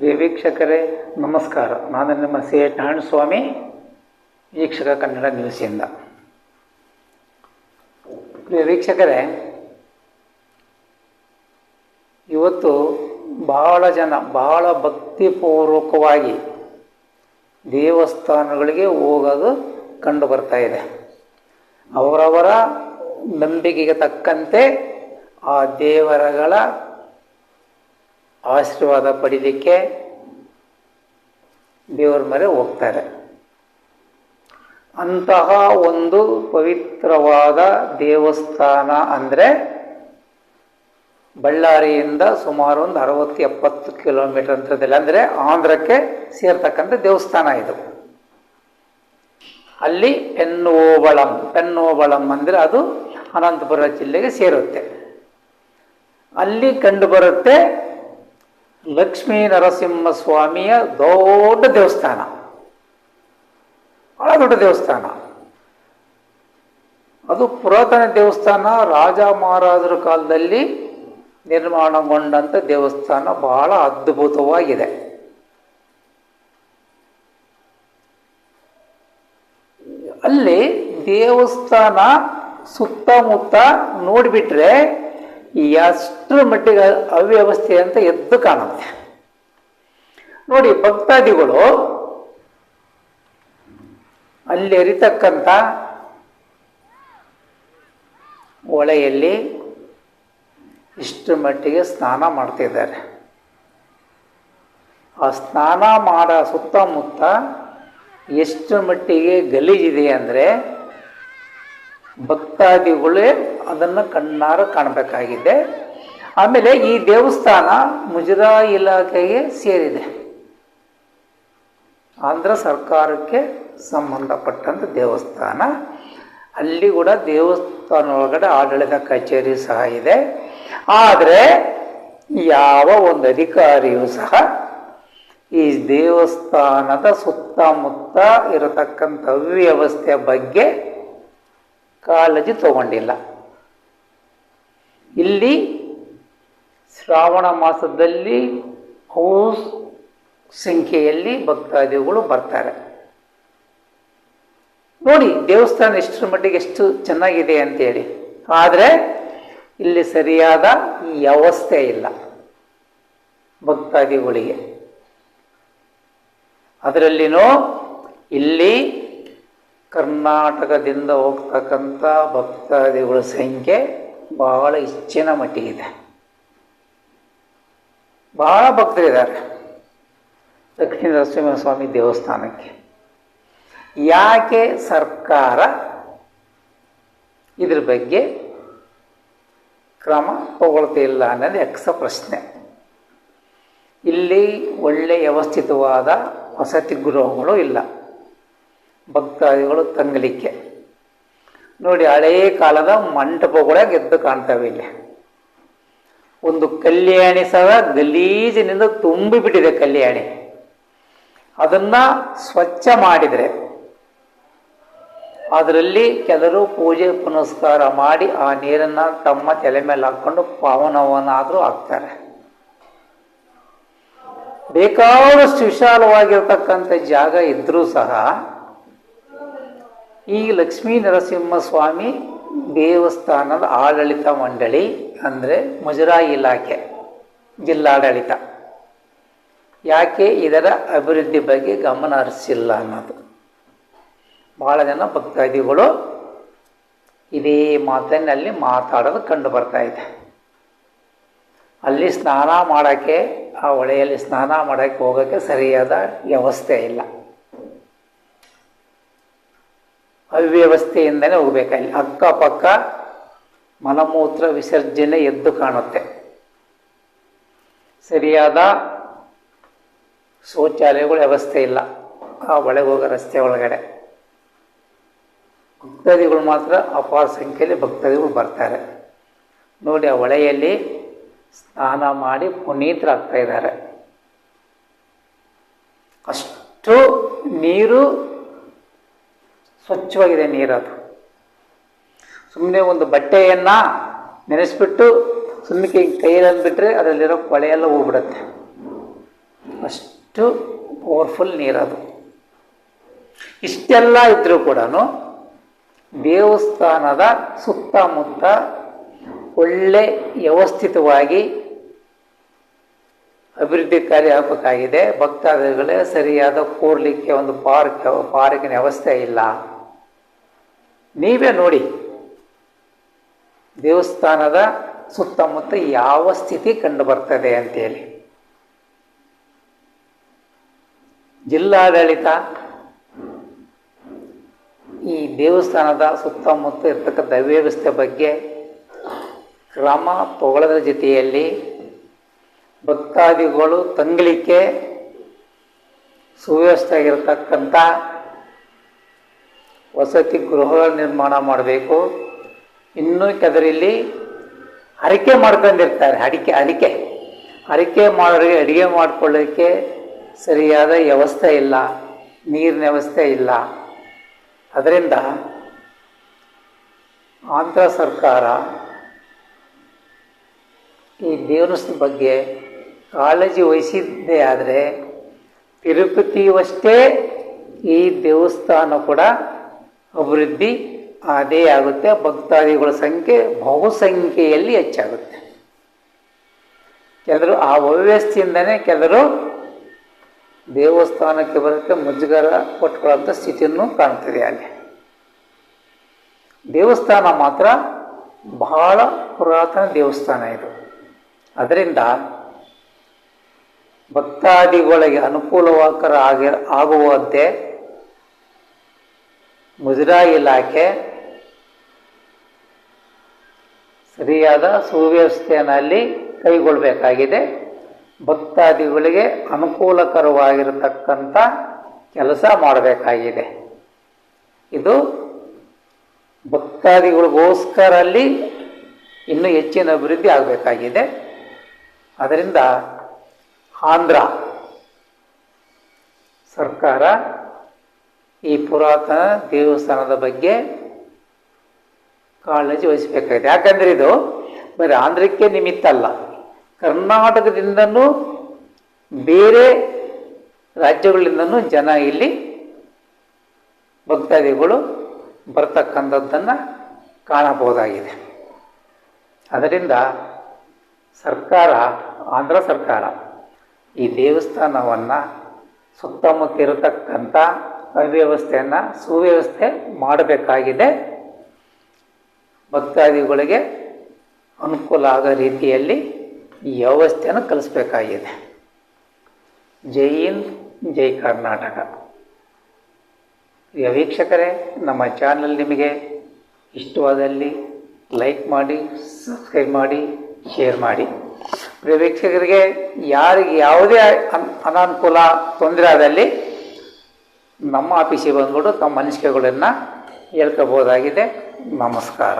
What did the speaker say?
ಪ್ರಿಯ ವೀಕ್ಷಕರೇ ನಮಸ್ಕಾರ. ನಾನು ನಿಮ್ಮ ಸಿ ಎಚ್ ನಾರಾಯಣಸ್ವಾಮಿ, ವೀಕ್ಷಕ ಕನ್ನಡ ನ್ಯೂಸಿಂದ ಪ್ರಿಯ ವೀಕ್ಷಕರೇ, ಇವತ್ತು ಬಹಳ ಜನ, ಬಹಳ ಭಕ್ತಿಪೂರ್ವಕವಾಗಿ ದೇವಸ್ಥಾನಗಳಿಗೆ ಹೋಗೋದು ಕಂಡು ಬರ್ತಾ ಇದೆ. ಅವರವರ ನಂಬಿಕೆಗೆ ತಕ್ಕಂತೆ ಆ ದೇವರಗಳ ಆಶೀರ್ವಾದ ಪಡೀಲಿಕ್ಕೆ ದೇವರ ಮೇಲೆ ಹೋಗ್ತಾರೆ. ಅಂತಹ ಒಂದು ಪವಿತ್ರವಾದ ದೇವಸ್ಥಾನ ಅಂದರೆ ಬಳ್ಳಾರಿಯಿಂದ ಸುಮಾರು ಒಂದು ಅರವತ್ತು ಎಪ್ಪತ್ತು ಕಿಲೋಮೀಟರ್ ಅಂತರದಲ್ಲಿ ಅಂದರೆ ಆಂಧ್ರಕ್ಕೆ ಸೇರ್ತಕ್ಕಂಥ ದೇವಸ್ಥಾನ ಇದು. ಅಲ್ಲಿ ಪೆನ್ನೋಬಳಂ ಪೆನ್ನೋಬಳಂ ಅಂದರೆ ಅದು ಅನಂತಪುರ ಜಿಲ್ಲೆಗೆ ಸೇರುತ್ತೆ. ಅಲ್ಲಿ ಕಂಡುಬರುತ್ತೆ ಲಕ್ಷ್ಮೀ ನರಸಿಂಹ ಸ್ವಾಮಿಯ ದೊಡ್ಡ ದೇವಸ್ಥಾನ. ಬಹಳ ದೊಡ್ಡ ದೇವಸ್ಥಾನ. ಅದು ಪುರಾತನ ದೇವಸ್ಥಾನ, ರಾಜ ಮಹಾರಾಜರ ಕಾಲದಲ್ಲಿ ನಿರ್ಮಾಣಗೊಂಡಂಥ ದೇವಸ್ಥಾನ ಬಹಳ ಅದ್ಭುತವಾಗಿದೆ. ಅಲ್ಲಿ ದೇವಸ್ಥಾನ ಸುತ್ತಮುತ್ತ ನೋಡಿಬಿಟ್ರೆ ಎಷ್ಟರ ಮಟ್ಟಿಗೆ ಅವ್ಯವಸ್ಥೆ ಅಂತ ಎದ್ದು ಕಾಣುತ್ತೆ. ನೋಡಿ, ಭಕ್ತಾದಿಗಳು ಅಲ್ಲಿ ಅರಿತಕ್ಕಂಥ ಹೊಳೆಯಲ್ಲಿ ಇಷ್ಟರ ಮಟ್ಟಿಗೆ ಸ್ನಾನ ಮಾಡ್ತಿದ್ದಾರೆ ಆ ಸ್ನಾನ ಮಾಡೋ ಸುತ್ತಮುತ್ತ ಎಷ್ಟು ಮಟ್ಟಿಗೆ ಗಲೀಜಿದೆ ಅಂದರೆ ಭಕ್ತಾದಿಗಳೇ ಅದನ್ನು ಕಣ್ಣಾರ ಕಾಣಬೇಕಾಗಿದೆ. ಆಮೇಲೆ ಈ ದೇವಸ್ಥಾನ ಮುಜರಾಯಿ ಇಲಾಖೆಗೆ ಸೇರಿದೆ. ಆಂಧ್ರ ಸರ್ಕಾರಕ್ಕೆ ಸಂಬಂಧಪಟ್ಟಂಥ ದೇವಸ್ಥಾನ. ಅಲ್ಲಿ ಕೂಡ ದೇವಸ್ಥಾನ ಒಳಗಡೆ ಆಡಳಿತ ಕಚೇರಿ ಸಹ ಇದೆ. ಆದರೆ ಯಾವ ಒಂದು ಅಧಿಕಾರಿಯೂ ಸಹ ಈ ದೇವಸ್ಥಾನದ ಸುತ್ತಮುತ್ತ ಇರತಕ್ಕಂಥ ಅವ್ಯವಸ್ಥೆ ಬಗ್ಗೆ ಕಾಳಜಿ ತಗೊಂಡಿಲ್ಲ. ಇಲ್ಲಿ ಶ್ರಾವಣ ಮಾಸದಲ್ಲಿ ಹೌಸ್ ಸಂಖ್ಯೆಯಲ್ಲಿ ಭಕ್ತಾದಿಗಳು ಬರ್ತಾರೆ. ನೋಡಿ, ದೇವಸ್ಥಾನ ಎಷ್ಟರ ಮಟ್ಟಿಗೆ ಎಷ್ಟು ಚೆನ್ನಾಗಿದೆ ಅಂತೇಳಿ. ಆದರೆ, ಇಲ್ಲಿ ಸರಿಯಾದ ವ್ಯವಸ್ಥೆ ಇಲ್ಲ ಭಕ್ತಾದಿಗಳಿಗೆ. ಅದರಲ್ಲಿನೂ ಇಲ್ಲಿ ಕರ್ನಾಟಕದಿಂದ ಹೋಗ್ತಕ್ಕಂಥ ಭಕ್ತಾದಿಗಳ ಸಂಖ್ಯೆ ಬಹಳ ಹೆಚ್ಚಿನ ಮಟ್ಟಿಗಿದೆ. ಬಹಳ ಭಕ್ತರಿದ್ದಾರೆ. ದಕ್ಷಿಣ ನರಸಿಂಹ ಸ್ವಾಮಿ ದೇವಸ್ಥಾನಕ್ಕೆ. ಯಾಕೆ ಸರ್ಕಾರ ಇದ್ರ ಬಗ್ಗೆ ಕ್ರಮ ತಗೊಳ್ತಿಲ್ಲ ಅನ್ನೋದು ಯಕ್ಷ ಪ್ರಶ್ನೆ. ಇಲ್ಲಿ ಒಳ್ಳೆ ವ್ಯವಸ್ಥಿತವಾದ ವಸತಿ ಗೃಹಗಳು ಇಲ್ಲ. ಭಕ್ತಾದಿಗಳು ತಂಗಲಿಕ್ಕೆ ನೋಡಿ, ಹಳೇ ಕಾಲದ ಮಂಟಪಗಳೇ ಗೆದ್ದು ಕಾಣ್ತವೆ ಇಲ್ಲಿ. ಒಂದು ಕಲ್ಯಾಣಿ ಸಹ ಗಲೀಜಿನಿಂದ ತುಂಬಿಬಿಟ್ಟಿದೆ ಕಲ್ಯಾಣಿ. ಅದನ್ನ ಸ್ವಚ್ಛ ಮಾಡಿದರೆ, ಅದರಲ್ಲಿ ಕೆಲವರು ಪೂಜೆ ಪುನಸ್ಕಾರ ಮಾಡಿ ಆ ನೀರನ್ನು ತಮ್ಮ ತಲೆ ಮೇಲೆ ಹಾಕ್ಕೊಂಡು ಪಾವನವನ್ನಾದರೂ ಹಾಕ್ತಾರೆ. ಬೇಕಾದಷ್ಟು ವಿಶಾಲವಾಗಿರ್ತಕ್ಕಂಥ ಜಾಗ ಇದ್ದರೂ ಸಹ ಈ ಲಕ್ಷ್ಮೀ ನರಸಿಂಹ ಸ್ವಾಮಿ ದೇವಸ್ಥಾನದ ಆಡಳಿತ ಮಂಡಳಿ ಅಂದರೆ ಮುಜರಾಯಿ ಇಲಾಖೆ, ಜಿಲ್ಲಾಡಳಿತ. ಯಾಕೆ ಇದರ ಅಭಿವೃದ್ಧಿ ಬಗ್ಗೆ ಗಮನ ಹರಿಸಿಲ್ಲ ಅನ್ನೋದು. ಭಾಳ ಜನ ಭಕ್ತಾದಿಗಳು ಇದೇ ಮಾತಿನಲ್ಲಿ ಮಾತಾಡೋದು ಕಂಡು ಬರ್ತಾ ಇದೆ. ಅಲ್ಲಿ ಸ್ನಾನ ಮಾಡೋಕ್ಕೆ, ಆ ಹೊಳೆಯಲ್ಲಿ ಸ್ನಾನ ಮಾಡೋಕ್ಕೆ ಹೋಗೋಕ್ಕೆ ಸರಿಯಾದ ವ್ಯವಸ್ಥೆ ಇಲ್ಲ. ಅವ್ಯವಸ್ಥೆಯಿಂದನೇ ಹೋಗ್ಬೇಕಲ್ಲಿ ಅಕ್ಕಪಕ್ಕ ಮಲಮೂತ್ರ ವಿಸರ್ಜನೆ ಎದ್ದು ಕಾಣುತ್ತೆ. ಸರಿಯಾದ ಶೌಚಾಲಯಗಳ ವ್ಯವಸ್ಥೆ ಇಲ್ಲ. ಆ ಒಳಗೆ ಹೋಗೋ ರಸ್ತೆ ಒಳಗಡೆ. ಭಕ್ತಾದಿಗಳು ಮಾತ್ರ ಅಪಾರ ಸಂಖ್ಯೆಯಲ್ಲಿ ಭಕ್ತಾದಿಗಳು ಬರ್ತಾರೆ. ನೋಡಿ, ಆ ಹೊಳೆಯಲ್ಲಿ ಸ್ನಾನ ಮಾಡಿ ಪುನೀತರಾಗ್ತಾ ಇದ್ದಾರೆ. ಅಷ್ಟು ನೀರು ಸ್ವಚ್ಛವಾಗಿದೆ ನೀರದು. ಸುಮ್ಮನೆ ಒಂದು ಬಟ್ಟೆಯನ್ನು ನೆನೆಸ್ಬಿಟ್ಟು ಸುಮ್ಮನೆ ಕೈಯಲ್ಲಿ ಅಂದ್ಬಿಟ್ರೆ ಅದರಲ್ಲಿರೋ ಕೊಳೆಯೆಲ್ಲ ಹೋಗ್ಬಿಡುತ್ತೆ. ಅಷ್ಟು ಪವರ್ಫುಲ್ ನೀರದು. ಇಷ್ಟೆಲ್ಲ ಇದ್ದರೂ ಕೂಡ ದೇವಸ್ಥಾನದ ಸುತ್ತಮುತ್ತ ಒಳ್ಳೆ ವ್ಯವಸ್ಥಿತವಾಗಿ ಅಭಿವೃದ್ಧಿ ಕಾರ್ಯ ಆಗಬೇಕಾಗಿದೆ. ಭಕ್ತಾದಿಗಳೇ ಸರಿಯಾದ ಕೂರ್ಲಿಕ್ಕೆ ಒಂದು ಪಾರ್ಕ್, ಪಾರ್ಕಿನ ವ್ಯವಸ್ಥೆ ಇಲ್ಲ. ನೀವೇ ನೋಡಿ. ದೇವಸ್ಥಾನದ ಸುತ್ತಮುತ್ತ ಯಾವ ಸ್ಥಿತಿ ಕಂಡು ಬರ್ತದೆ ಅಂತೇಳಿ. ಜಿಲ್ಲಾಡಳಿತ ಈ ದೇವಸ್ಥಾನದ ಸುತ್ತಮುತ್ತ ಇರ್ತಕ್ಕಂಥ ಅವ್ಯವಸ್ಥೆ ಬಗ್ಗೆ ಕ್ರಮ ತಗೊಳ್ಳೋದ್ರ ಜೊತೆಯಲ್ಲಿ ಭಕ್ತಾದಿಗಳು ತಂಗಲಿಕ್ಕೆ ಸುವ್ಯವಸ್ಥೆ ಆಗಿರತಕ್ಕಂಥ ವಸತಿ ಗೃಹಗಳ ನಿರ್ಮಾಣ ಮಾಡಬೇಕು. ಇನ್ನೂ ಕೆದರಿಲ್ಲಿ ಅರಿಕೆ ಮಾಡ್ಕೊಂಡಿರ್ತಾರೆ, ಅಡಿಕೆ ಅಡಿಕೆ. ಅರಿಕೆ ಮಾಡೋರಿಗೆ ಅಡಿಗೆ ಮಾಡಿಕೊಳ್ಳೋಕ್ಕೆ ಸರಿಯಾದ ವ್ಯವಸ್ಥೆ ಇಲ್ಲ, ನೀರಿನ ವ್ಯವಸ್ಥೆ ಇಲ್ಲ. ಅದರಿಂದ ಆಂಧ್ರ ಸರ್ಕಾರ ಈ ದೇವಸ್ಥಾನದ ಬಗ್ಗೆ ಕಾಳಜಿ ವಹಿಸಿದ್ದೇ ಆದರೆ ತಿರುಪತಿಯವಷ್ಟೇ ಈ ದೇವಸ್ಥಾನ ಕೂಡ ಅಭಿವೃದ್ಧಿ ಅದೇ ಆಗುತ್ತೆ. ಭಕ್ತಾದಿಗಳ ಸಂಖ್ಯೆ ಬಹುಸಂಖ್ಯೆಯಲ್ಲಿ ಹೆಚ್ಚಾಗುತ್ತೆ. ಕೆಲವರು ಆ ಅವ್ಯವಸ್ಥೆಯಿಂದನೇ ಕೆಲವರು ದೇವಸ್ಥಾನಕ್ಕೆ ಬರೋಕ್ಕೆ ಮುಜುಗರ ಕೊಟ್ಕೊಳ್ಳೋಂಥ ಸ್ಥಿತಿಯನ್ನು ಕಾಣ್ತದೆ ಅಲ್ಲಿ ದೇವಸ್ಥಾನ ಮಾತ್ರ ಬಹಳ ಪುರಾತನ ದೇವಸ್ಥಾನ ಇದು. ಅದರಿಂದ ಭಕ್ತಾದಿಗಳಿಗೆ ಅನುಕೂಲವಾಕರ ಆಗಿ, ಆಗುವಂತೆ ಮುಜರಾಯಿ ಇಲಾಖೆ ಸರಿಯಾದ ಸುವ್ಯವಸ್ಥೆಯಲ್ಲಿ ಕೈಗೊಳ್ಳಬೇಕಾಗಿದೆ. ಭಕ್ತಾದಿಗಳಿಗೆ ಅನುಕೂಲಕರವಾಗಿರತಕ್ಕಂಥ ಕೆಲಸ ಮಾಡಬೇಕಾಗಿದೆ. ಇದು ಭಕ್ತಾದಿಗಳಿಗೋಸ್ಕರ ಅಲ್ಲಿ ಇನ್ನೂ ಹೆಚ್ಚಿನ ಅಭಿವೃದ್ಧಿ ಆಗಬೇಕಾಗಿದೆ. ಅದರಿಂದ ಆಂಧ್ರ ಸರ್ಕಾರ ಈ ಪುರಾತನ ದೇವಸ್ಥಾನದ ಬಗ್ಗೆ ಕಾಳಜಿ ವಹಿಸಬೇಕಾಗಿದೆ ಯಾಕಂದರೆ ಇದು ಬರೀ ಆಂಧ್ರಕ್ಕೆ ನಿಮಿತ್ತ ಅಲ್ಲ, ಕರ್ನಾಟಕದಿಂದನೂ ಬೇರೆ ರಾಜ್ಯಗಳಿಂದನೂ ಜನ ಇಲ್ಲಿ ಭಕ್ತಾದಿಗಳು ಬರ್ತಕ್ಕಂಥದ್ದನ್ನು ಕಾಣಬಹುದಾಗಿದೆ. ಅದರಿಂದ ಸರ್ಕಾರ, ಆಂಧ್ರ ಸರ್ಕಾರ ಈ ದೇವಸ್ಥಾನವನ್ನು ಸುತ್ತಮುತ್ತ ಇರತಕ್ಕಂಥ ಅವ್ಯವಸ್ಥೆಯನ್ನು ಸುವ್ಯವಸ್ಥೆ ಮಾಡಬೇಕಾಗಿದೆ. ಭಕ್ತಾದಿಗಳಿಗೆ ಅನುಕೂಲ ಆಗೋ ರೀತಿಯಲ್ಲಿ ವ್ಯವಸ್ಥೆಯನ್ನು ಕಲಿಸ್ಬೇಕಾಗಿದೆ. ಜೈ ಜೈ ಕರ್ನಾಟಕ. ಪ್ರಿಯ ವೀಕ್ಷಕರೇ, ನಮ್ಮ ಚಾನಲ್ ನಿಮಗೆ ಇಷ್ಟವಾದಲ್ಲಿ ಲೈಕ್ ಮಾಡಿ, ಸಬ್ಸ್ಕ್ರೈಬ್ ಮಾಡಿ, ಶೇರ್ ಮಾಡಿ. ಪ್ರಿಯ ವೀಕ್ಷಕರಿಗೆ, ಯಾರಿಗೆ ಯಾವುದೇ ಅನ್- ಅನಾನುಕೂಲ ತೊಂದರೆ ಆದಲ್ಲಿ ನಮ್ಮ ಆಫೀಸಿಗೆ ಬಂದ್ಬಿಟ್ಟು ತಮ್ಮ ಅನಿಸಿಕೆಗಳನ್ನು ಹೇಳ್ಕೋಬೋದಾಗಿದೆ. ನಮಸ್ಕಾರ.